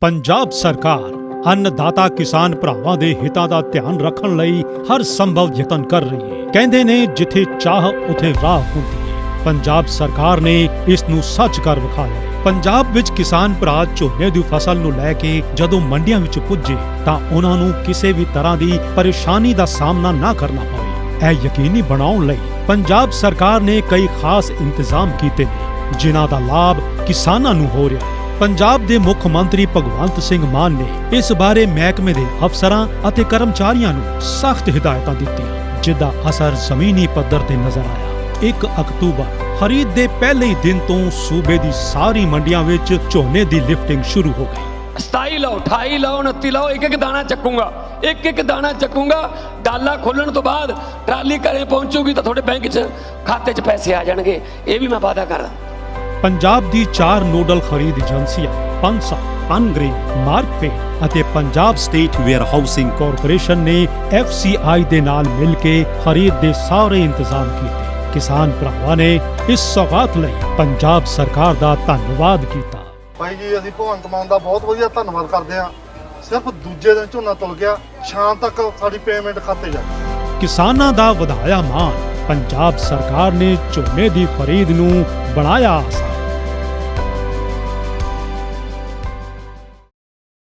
ਪੰਜਾਬ ਸਰਕਾਰ ਅੰਨਦਾਤਾ ਕਿਸਾਨ ਭਰਾਵਾਂ ਦੇ ਹਿੱਤਾਂ ਦਾ ਧਿਆਨ ਰੱਖਣ ਲਈ ਹਰ ਸੰਭਵ ਯਤਨ ਕਰ ਰਹੀ ਹੈ। ਕਹਿੰਦੇ ਨੇ ਜਿੱਥੇ ਚਾਹ, ਉਥੇ ਰਾਹ ਹੁੰਦੀ ਹੈ। ਪੰਜਾਬ ਸਰਕਾਰ ਨੇ ਇਸ ਨੂੰ ਸੱਚ ਕਰ ਵਿਖਾਇਆ। ਪੰਜਾਬ ਵਿੱਚ ਕਿਸਾਨ ਭਰਾ ਝੋਨੇ ਦੀ ਫਸਲ ਨੂੰ ਲੈ ਕੇ ਜਦੋਂ ਮੰਡੀਆਂ ਵਿੱਚ ਪੁੱਜੇ ਤਾਂ ਉਹਨਾਂ ਨੂੰ ਕਿਸੇ ਵੀ ਤਰ੍ਹਾਂ ਦੀ ਪਰੇਸ਼ਾਨੀ ਦਾ ਸਾਹਮਣਾ ਨਾ ਕਰਨਾ ਪਵੇ। ਇਹ ਯਕੀਨੀ ਬਣਾਉਣ ਲਈ ਪੰਜਾਬ ਸਰਕਾਰ ਨੇ ਕਈ ਖਾਸ ਇੰਤਜ਼ਾਮ ਕੀਤੇ ਨੇ, ਜਿਨ੍ਹਾਂ ਦਾ ਲਾਭ ਕਿਸਾਨਾਂ ਨੂੰ ਹੋ ਰਿਹਾ ਹੈ। ਪੰਜਾਬ ਦੇ ਮੁੱਖ ਮੰਤਰੀ ਭਗਵੰਤ ਸਿੰਘ ਮਾਨ ਨੇ ਇਸ ਬਾਰੇ ਮਹਿਕਮੇ ਦੇ ਅਫਸਰਾਂ ਅਤੇ ਕਰਮਚਾਰੀਆਂ ਨੂੰ ਸਖਤ ਹਦਾਇਤਾਂ ਦਿੱਤੀਆਂ, ਜਿੱਦਾ ਅਸਰ ਜ਼ਮੀਨੀ ਪੱਧਰ ਤੇ ਨਜ਼ਰ ਆਇਆ। 1 ਅਕਤੂਬਰ, ਖਰੀਦ ਦੇ ਪਹਿਲੇ ਹੀ ਦਿਨ ਤੋਂ ਸੂਬੇ ਦੀ ਸਾਰੀ ਮੰਡੀਆਂ ਵਿੱਚ ਝੋਨੇ ਦੀ ਲਿਫਟਿੰਗ ਸ਼ੁਰੂ ਹੋ ਗਈ। 27 ਲਓ 28 ਲਓ 29 ਲਓ ਇੱਕ ਇੱਕ ਦਾਣਾ ਚੱਕੂਗਾ। ਇੱਕ ਇੱਕ ਦਾਣਾ ਚੱਕੂਗਾ, ਡਾਲਾ ਖੋਲਣ ਤੋਂ ਬਾਅਦ ਟਰਾਲੀ ਘਰੇ ਪਹੁੰਚੂਗੀ ਤਾਂ ਤੁਹਾਡੇ ਬੈਂਕ 'ਚ ਖਾਤੇ 'ਚ ਪੈਸੇ ਆ ਜਾਣਗੇ। ਇਹ ਵੀ ਮੈਂ ਵਾਅਦਾ ਕਰਾਂ ਪੰਜਾਬ ਦੀ ਚਾਰ ਨੋਡਲ ਖਰੀਦ ਏਜੰਸੀਆਂ ਪੰਸਾ ਪਨਗ੍ਰੀ ਮਾਰਕਫੈਡ ਅਤੇ Punjab state warehousing corporation ਨੇ FCI ਦੇ ਨਾਲ ਮਿਲ ਕੇ ਖਰੀਦ ਦੇ ਸਾਰੇ ਇੰਤਜ਼ਾਮ ਕੀਤੇ। ਕਿਸਾਨ ਭਰਾਵਾਂ ਨੇ ਇਸ ਸੌਗਾਤ ਲਈ ਪੰਜਾਬ ਸਰਕਾਰ ਦਾ ਧੰਨਵਾਦ ਕੀਤਾ। ਭਾਈ ਜੀ ਅਸੀਂ ਭਗਵੰਤ ਮਾਨ ਦਾ ਬਹੁਤ ਵਧੀਆ ਧੰਨਵਾਦ ਕਰਦੇ ਹਾਂ। ਸਿਰਫ ਦੂਜੇ ਦਿਨ ਝੋਨਾ ਤੁਲ ਗਿਆ ਸ਼ਾਮ ਤੱਕ ਸਾਡੀ ਪੇਮੈਂਟ ਖਾਤੇ ਜਾ ਕਿਸਾਨਾਂ ਦਾ ਵਧਾਇਆ ਮਾਣ ਪੰਜਾਬ ਸਰਕਾਰ ਨੇ ਝੋਨੇ ਦੀ ਖਰੀਦ ਨੂੰ ਬਣਾਇਆ ਆਸਾਨ।